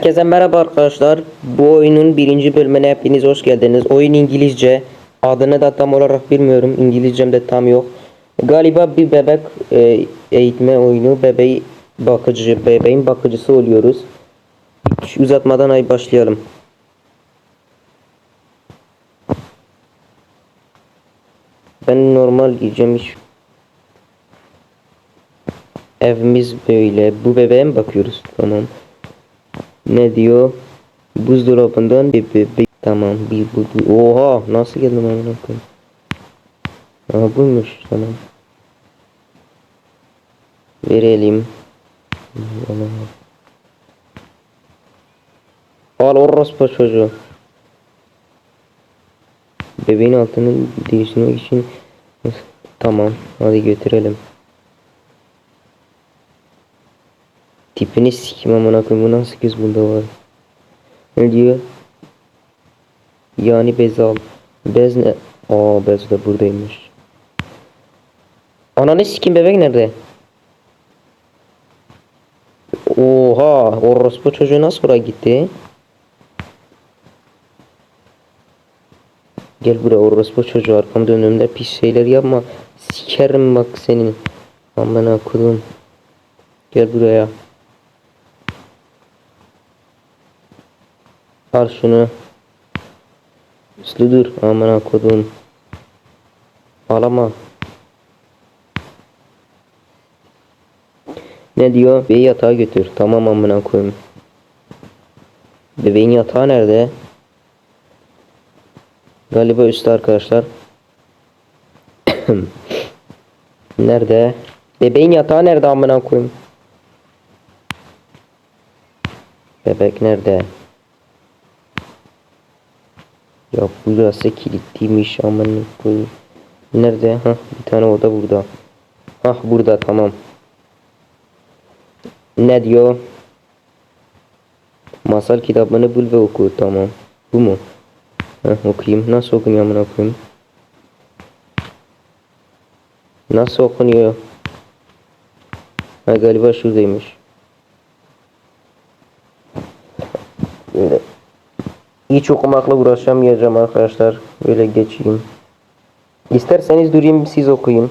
Herkese merhaba arkadaşlar. Bu oyunun birinci bölümüne hepiniz hoş geldiniz. Oyun İngilizce. Adını da tam olarak bilmiyorum. İngilizcem de tam yok. Galiba bir bebek e, eğitme oyunu. Bebeği bakıcı, bebeğin bakıcısı oluyoruz. Hiç uzatmadan ay başlayalım. Ben normal giyeceğim hiç. Evimiz böyle. Bu bebeğe mi bakıyoruz? Tamam. Ne diyor? Buzdolabından bir bebek. Tamam bir bu, bu. Oha nasıl geldim amına koyayım. Aha buymuş tamam. Verelim. Al orospu çocuğu. Bebeğin altını değiştirmek için tamam hadi götürelim. Tipini sikim amına koyayım bu nasıl kız bunda var. Ne diyor? Yani bez al. Bez ne? Aa bez de buradaymış. Ananı sikim bebek nerede? Oha orospu çocuğu nasıl oraya gitti? Gel buraya orospu çocuğu arkamda önümde pis şeyler yapma. Sikerim bak senin. Amına kodum. Gel buraya. Al şunu. Üstlü dur. Amına kodum. Ağlama. Ne diyor? Bebeği yatağa götür. Tamam amına koyayım. Bebeğin yatağı nerede? Galiba üstte arkadaşlar. nerede? Bebeğin yatağı nerede amına koyayım? Bebek nerede? Ya burası kilitliymiş amına koyayım. Nerede? Ha bir tane oda burada. Hah burada tamam. Ne diyor? Masal kitabını bul ve oku tamam. Bu mu? Heh, okuyayım. Nasıl okunuyor amına koyayım? Nasıl okunuyor? Ha galiba şuradaymış. Hiç okumakla uğraşamayacağım arkadaşlar. Böyle geçeyim. İsterseniz durayım siz okuyun.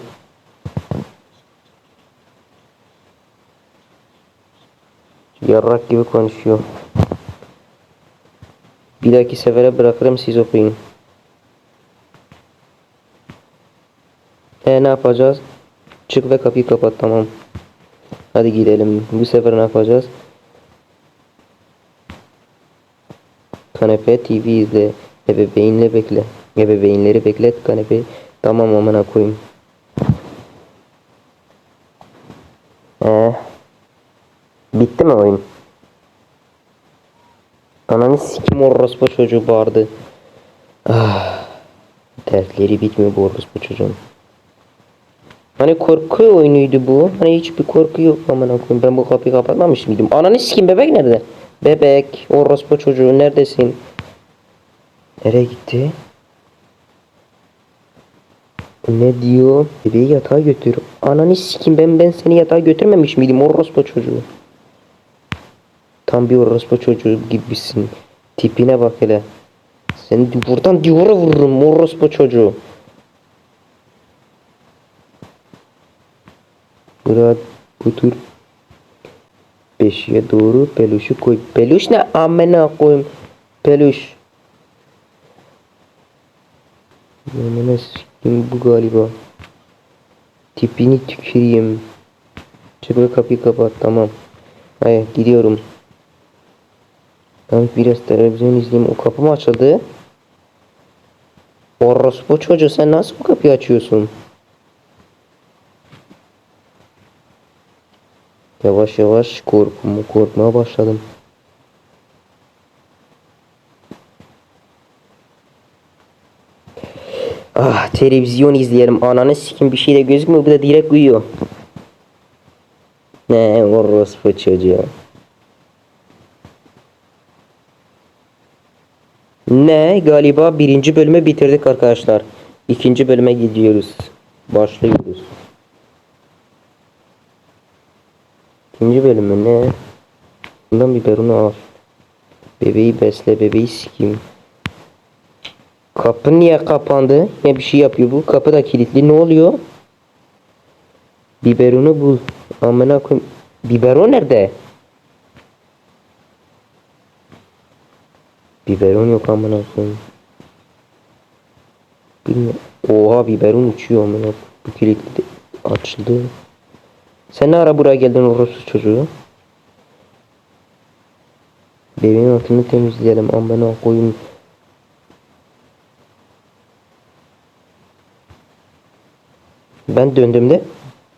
Yarrak gibi konuşuyor. Bir dahaki sefere bırakırım siz okuyun. E ne yapacağız? Çık ve kapıyı kapat tamam. Hadi gidelim. Bu sefer ne yapacağız? Kanepe TV izle. Ebeveynle bekle. Ebeveynleri beklet kanepe. Tamam amına koyayım. Ee, bitti mi oyun? Ananı sikim orospu çocuğu bağırdı. Ah, dertleri bitmiyor bu orospu çocuğun. Hani korku oyunuydu bu. Hani hiçbir korku yok amına koyayım. Ben bu kapıyı kapatmamış mıydım? Ananı sikim bebek nerede? Bebek, orospu çocuğu neredesin? Nereye gitti? Ne diyor? Bebeği yatağa götür. Ananı sikim ben ben seni yatağa götürmemiş miydim orospu çocuğu? Tam bir orospu çocuğu gibisin. Tipine bak hele. Seni buradan duvara vururum orospu çocuğu. Burada otur. Beşiğe doğru peluşu koy. Peluş ne amına koyayım. Peluş. Amına sikim bu galiba. Tipini tüküreyim. Ve kapıyı kapat tamam. Hayır gidiyorum. Ben biraz televizyon izleyeyim. O kapı mı açıldı? Orospu çocuğu sen nasıl bu kapıyı açıyorsun? Yavaş yavaş korkumu korkmaya başladım. Ah televizyon izleyelim. Ananı sikim bir şey de gözükmüyor. Bu da direkt uyuyor. Ne orospu çocuğu. Ne galiba birinci bölümü bitirdik arkadaşlar. İkinci bölüme gidiyoruz. Başlıyoruz. İkinci bölümü ne? Bundan biberini al. Bebeği besle bebeği sikeyim. Kapı niye kapandı? Ne bir şey yapıyor bu? Kapı da kilitli. Ne oluyor? Biberonu bul. Amına koyayım. Biberon nerede? Biberon yok amına koyayım. Bilmiyorum. Oha biberon uçuyor amına. Bu kilitli açıldı. Sen ne ara buraya geldin orospu çocuğu? Bebeğin altını temizleyelim amına koyayım. Ben döndüğümde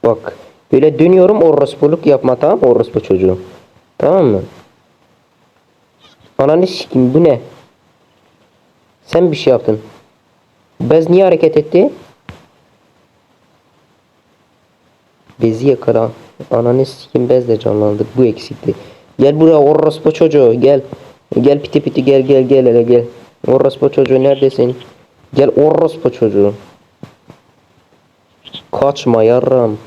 bak böyle dönüyorum orospuluk yapma tamam mı orospu çocuğu. Tamam mı? Ananı sikim bu ne? Sen bir şey yaptın. Bez niye hareket etti? Bezi yakala. Ananı sikim bez de canlandı. Bu eksikti. Gel buraya orospu çocuğu gel. Gel piti piti gel gel gel hele gel. Orospu çocuğu neredesin? Gel orospu çocuğu. Kaçma yarram.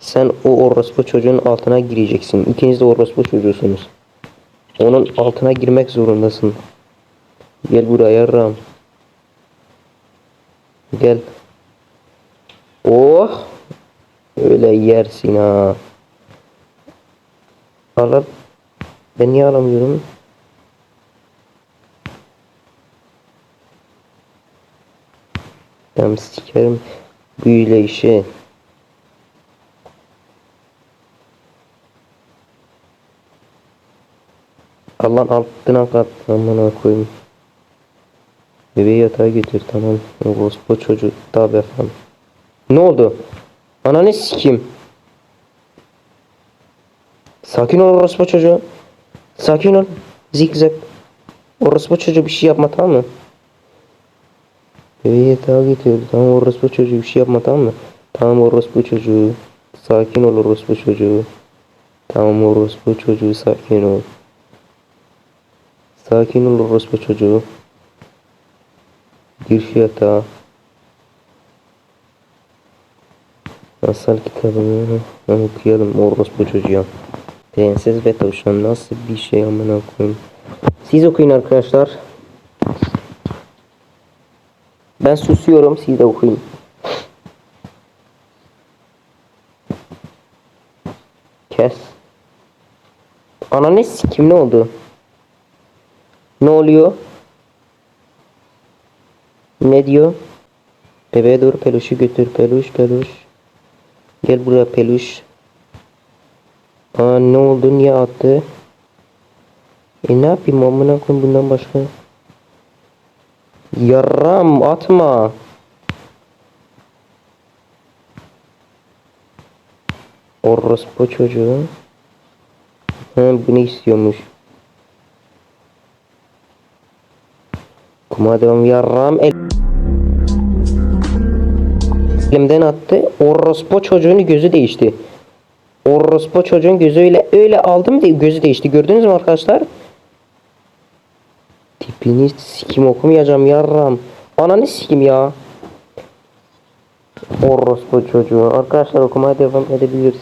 Sen o orospu çocuğun altına gireceksin. İkiniz de orospu çocuğusunuz. Onun altına girmek zorundasın. Gel buraya yarram. Gel. Oh. Öyle yersin ha. Al Ben niye alamıyorum? Ben sikerim büyüyle işi. Allah'ın altına kat amına koyayım. Bebeği yatağa götür tamam. Orospu çocuğu tabi efendim. Ne oldu? Ananı sikeyim. Sakin ol orospu çocuğu. Sakin ol. Zikzak. Orospu çocuğu bir şey yapma tamam mı? Bebeği yatağa götür. Tamam orospu çocuğu bir şey yapma tamam mı? Tamam orospu çocuğu. Sakin ol orospu çocuğu. Tamam orospu çocuğu sakin ol. Sakin ol orospu çocuğu. Gir yatağa. Masal kitabını okuyalım orospu çocuğa. Prenses ve tavşan nasıl bir şey amına koyayım. Siz okuyun arkadaşlar. Ben susuyorum siz de okuyun. Kes. Ananı sikim ne oldu? Ne oluyor? Ne diyor? Bebeğe doğru peluşu götür peluş peluş. Gel buraya peluş. Aa ne oldu niye attı? E ne yapayım amına koyayım bundan başka? Yaram atma. Orospu çocuğu. Ha bunu istiyormuş. Kumadram yarram el elimden attı. Orospu çocuğun gözü değişti. Orospu çocuğun gözüyle öyle aldım diye gözü değişti. Gördünüz mü arkadaşlar? Tipini sikim okumayacağım yarram. Ananı sikim ya. Orospu çocuğu. Arkadaşlar okumaya devam edebiliriz.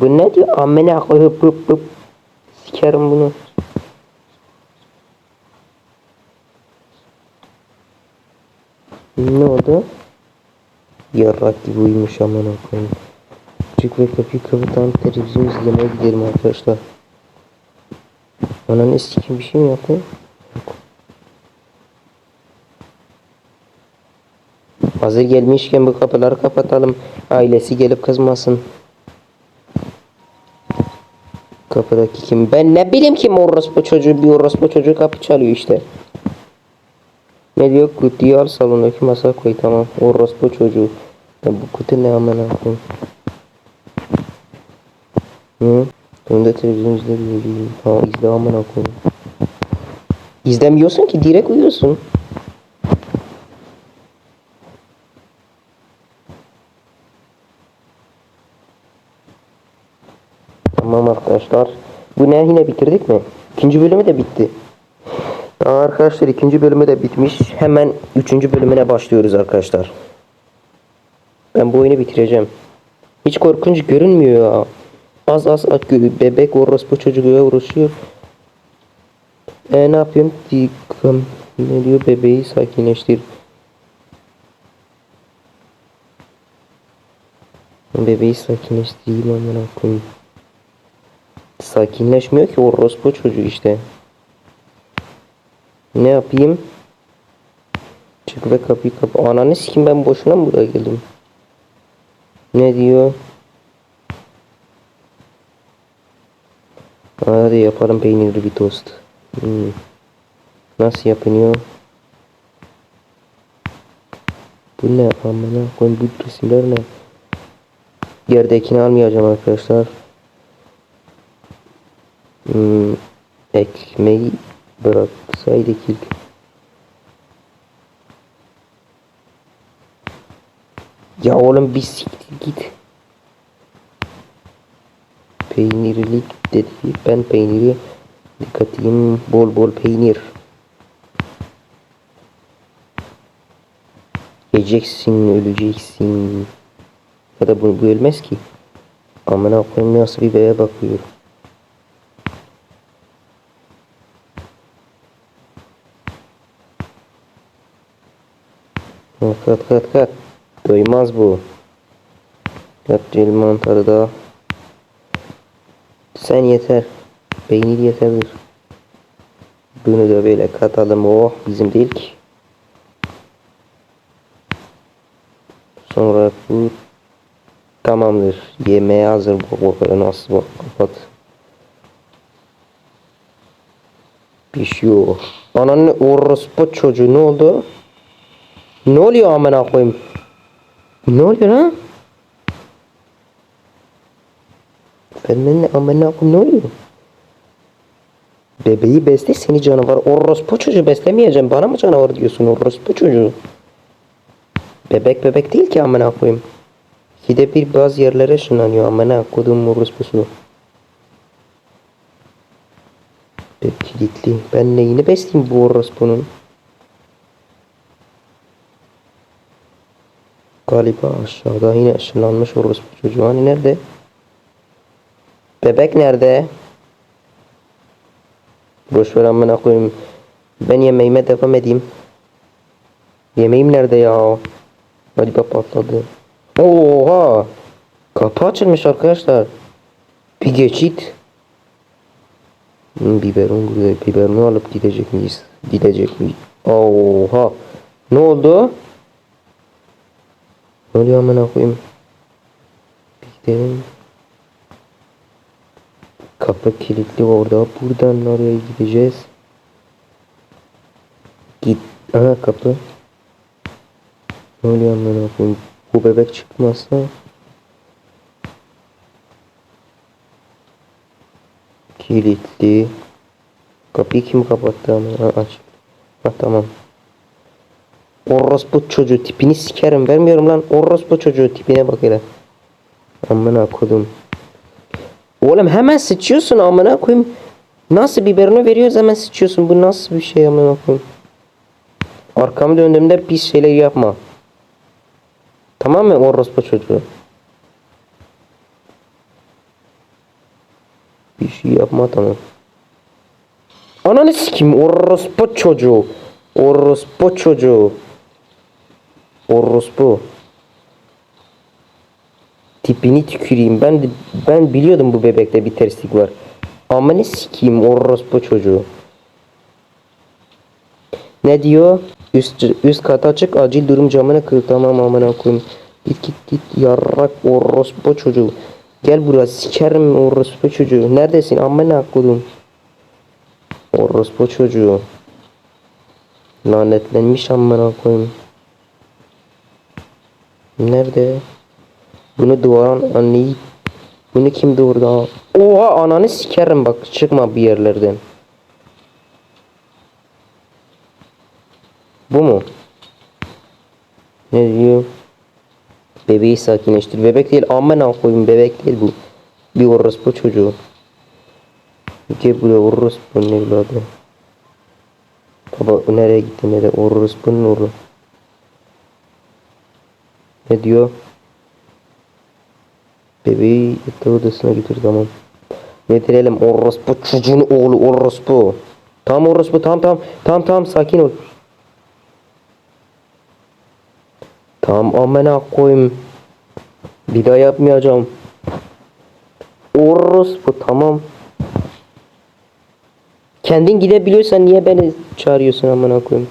Bu ne diyor? Amına koyup hıp hıp. Sikerim bunu. Ne oldu? Yarrak gibi uyumuş amına koyayım. Çık ve kapıyı kapatalım televizyon izlemeye gidelim arkadaşlar. Bana ne sikim bir şey mi yaptı? Hazır gelmişken bu kapıları kapatalım. Ailesi gelip kızmasın. Kapıdaki kim? Ben ne bileyim kim orospu çocuğu bir orospu çocuğu kapı çalıyor işte. Ne diyor? Kutuyu al salondaki masaya koy tamam. Orospu çocuğu. Ya bu kutu ne amına koyayım. Hı? Sonunda televizyon izleyebilirim. Ha izle amına koyayım. İzlemiyorsun ki direkt uyuyorsun. Tamam arkadaşlar. Bu ne yine bitirdik mi? İkinci bölümü de bitti. Arkadaşlar ikinci bölümü de bitmiş. Hemen üçüncü bölümüne başlıyoruz arkadaşlar. Ben bu oyunu bitireceğim. Hiç korkunç görünmüyor ya. Az az bebek orospu çocuğuyla uğraşıyor. E ne yapıyorum? Dikam ne diyor bebeği sakinleştir. Bebeği sakinleştireyim amına koyayım. Sakinleşmiyor ki orospu çocuğu işte. Ne yapayım? Çık ve kapıyı kapa. Ananı sikim ben boşuna mı buraya geldim? Ne diyor? Hadi yapalım peynirli bir tost. Hmm. Nasıl yapılıyor? Bu ne amına koyayım bu resimler ne? Yerdekini almayacağım arkadaşlar. Hmm. Ekmeği bıraksaydık ilk. Ya oğlum bir siktir git. Peynirli dedi. Ben peyniri dikkatim bol bol peynir. Yiyeceksin, öleceksin. Ya da bu, bu ölmez ki. Amına koyayım nasıl bir beye bakıyor. Kat kat kat. Doymaz bu. Kat cil mantarı da. Sen yeter. Peynir yeterdir. Bunu da böyle katalım. Oh bizim değil ki. Sonra bu tamamdır. Yemeğe hazır bu bakalım nasıl bak kapat. Pişiyor. Ananın orospu çocuğu ne oldu? Ne oluyor amına koyayım? Ne oluyor lan? Ben ne amına koyayım ne oluyor? Bebeği besle seni canavar. Orospu çocuğu beslemeyeceğim. Bana mı canavar diyorsun orospu çocuğu? Bebek bebek değil ki amına koyayım. Gide bir bazı yerlere ışınlanıyor amına koduğum orospusu. Kilitli. Ben neyini besleyeyim bu orospunun? Galiba aşağıda yine ışınlanmış orospu çocuğu. Hani nerede? Bebek nerede? Boş ver amına koyayım. Ben yemeğime devam edeyim. Yemeğim nerede ya? Hadi bak patladı. Oha! Kapı açılmış arkadaşlar. Bir geçit. Hmm, biberon burada. Biberonu alıp gidecek miyiz? Gidecek miyiz? Oha! Ne oldu? Ne oluyor amına koyayım? Bir gidelim. Kapı kilitli orada. Buradan oraya gideceğiz. Git. Aha kapı. Ne oluyor amına koyayım? Bu bebek çıkmazsa kilitli. Kapıyı kim kapattı aç. Ha tamam. Orospu çocuğu tipini sikerim vermiyorum lan. Orospu çocuğu tipine bak hele. Amına kodum. Oğlum hemen sıçıyorsun amına koyayım. Nasıl biberini veriyoruz hemen sıçıyorsun. Bu nasıl bir şey amına koyayım. Arkamı döndüğümde pis şeyler yapma. Tamam mı orospu çocuğu? Bir şey yapma tamam. Ananı sikim orospu çocuğu. Orospu çocuğu. Orospu. Tipini tüküreyim. Ben de- ben biliyordum bu bebekte bir terslik var. Amanı sikeyim orospu çocuğu. Ne diyor? Üst, üst kata çık acil durum camını kır tamam amına koyayım. Git git git yarrak orospu çocuğu. Gel buraya sikerim orospu çocuğu. Neredesin amına koydum. Orospu çocuğu. Lanetlenmiş amına koyayım. Nerede? Bunu doğuran anneyi bunu kim doğurdu? Oha ananı sikerim bak çıkma bir yerlerden. Bu mu? Ne diyor? Bebeği sakinleştir. Bebek değil amına koyayım bebek değil bu. Bir orospu çocuğu. Gel buraya orospunun evladı. Baba nereye gitti nereye? Orospunun oru. Ne diyor? Bebeği yatak odasına götür tamam. Getirelim orospu çocuğun oğlu orospu. Tam orospu tam tam tam tam sakin ol. Tamam amına koyayım. Bir daha yapmayacağım. Orospu tamam. Kendin gidebiliyorsan niye beni çağırıyorsun amına koyayım?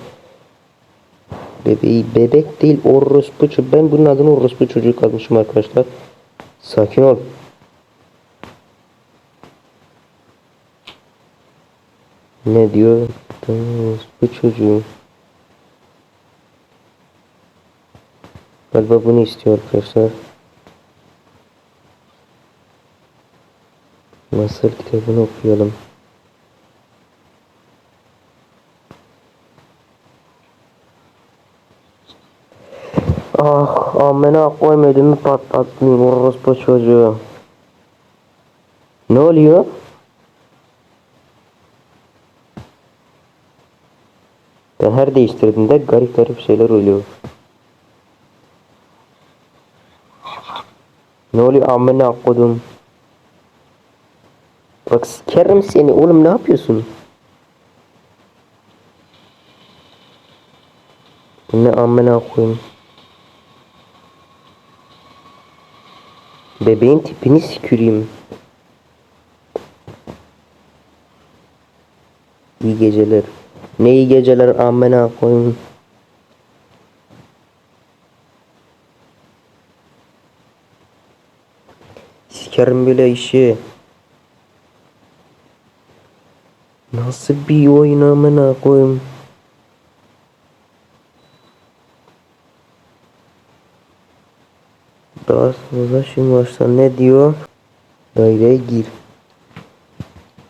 Bebeği bebek değil orospu çocuğu. Ben bunun adını orospu çocuğu kalmışım arkadaşlar. Sakin ol. Ne diyor? Orospu çocuğu. Galiba bunu istiyor arkadaşlar. Nasıl kitabını okuyalım. Ah amına koymadım patlattın orospu çocuğu. Ne oluyor? Ben her değiştirdiğimde garip garip şeyler oluyor. Ne oluyor amına kodum? Bak sikerim seni oğlum ne yapıyorsun? Ne amına koyayım? Bebeğin tipini siküreyim. İyi geceler. Ne iyi geceler amına koyayım. Sikerim böyle işi. Nasıl bir oyun amına koyayım. Sonra şimdi başta ne diyor? Daireye gir.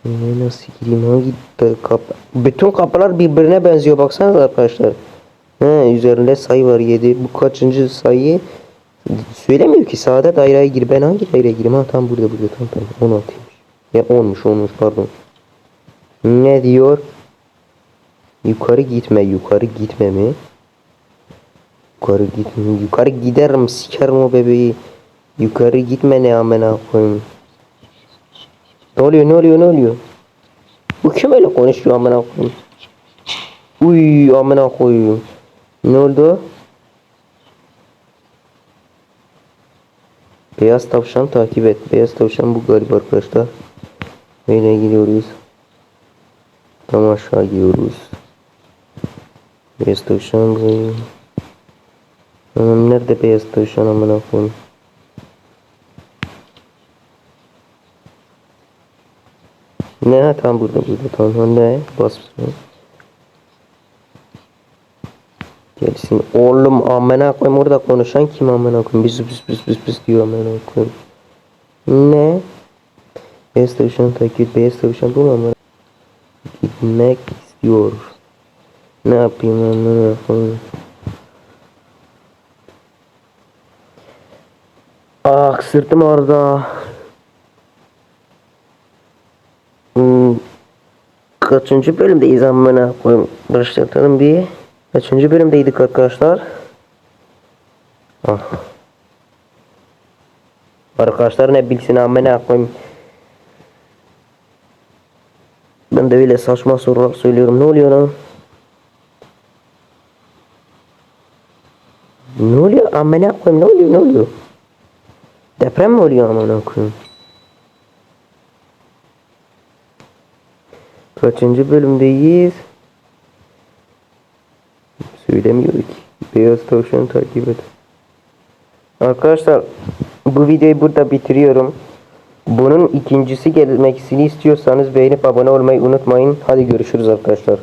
Ne nasıl gireyim? Hangi kapı? Bütün kapılar birbirine benziyor baksanıza arkadaşlar. He, üzerinde sayı var 7. Bu kaçıncı sayı? Söylemiyor ki sağda daireye gir. Ben hangi daireye gireyim? Ha tam burada burada tam tam 16'ymış. Ya 10'muş 10'muş pardon. Ne diyor? Yukarı gitme, yukarı gitme mi? Yukarı gitme, yukarı giderim, sikerim o bebeği. Yukarı gitme ne amına koyayım. Ne oluyor, ne oluyor, ne oluyor? Bu kim öyle konuşuyor amına koyayım? Uy amına koyayım. Ne oldu? Beyaz tavşan takip et. Beyaz tavşan bu galiba arkadaşlar. Böyle gidiyoruz. Tam aşağı gidiyoruz. Beyaz tavşan burayı. Anam nerede beyaz tavşan amına koyayım. Ne ha tam burada burada tamam ne bas Gelsin oğlum amına koyayım orada konuşan kim amına koyayım biz biz biz biz biz diyor amına koyayım. Ne? Beyaz tavşan takip beyaz tavşan bu mu amına gitmek istiyor. Ne yapayım amına koyayım. Ah sırtım orada. Hmm, kaçıncı bölümdeyiz amına koyayım. Başlatalım bir. Kaçıncı bölümdeydik arkadaşlar? Ah. Arkadaşlar ne bilsin amına koyayım. Ben de öyle saçma sorular söylüyorum. Ne oluyor lan? Ne oluyor? Amına koyayım ne oluyor? Ne oluyor? Deprem mi oluyor amına koyayım? Kaçıncı bölümdeyiz? Söylemiyor ki. Beyaz tavşan takip et. Arkadaşlar bu videoyu burada bitiriyorum. Bunun ikincisi gelmesini istiyorsanız beğenip abone olmayı unutmayın. Hadi görüşürüz arkadaşlar.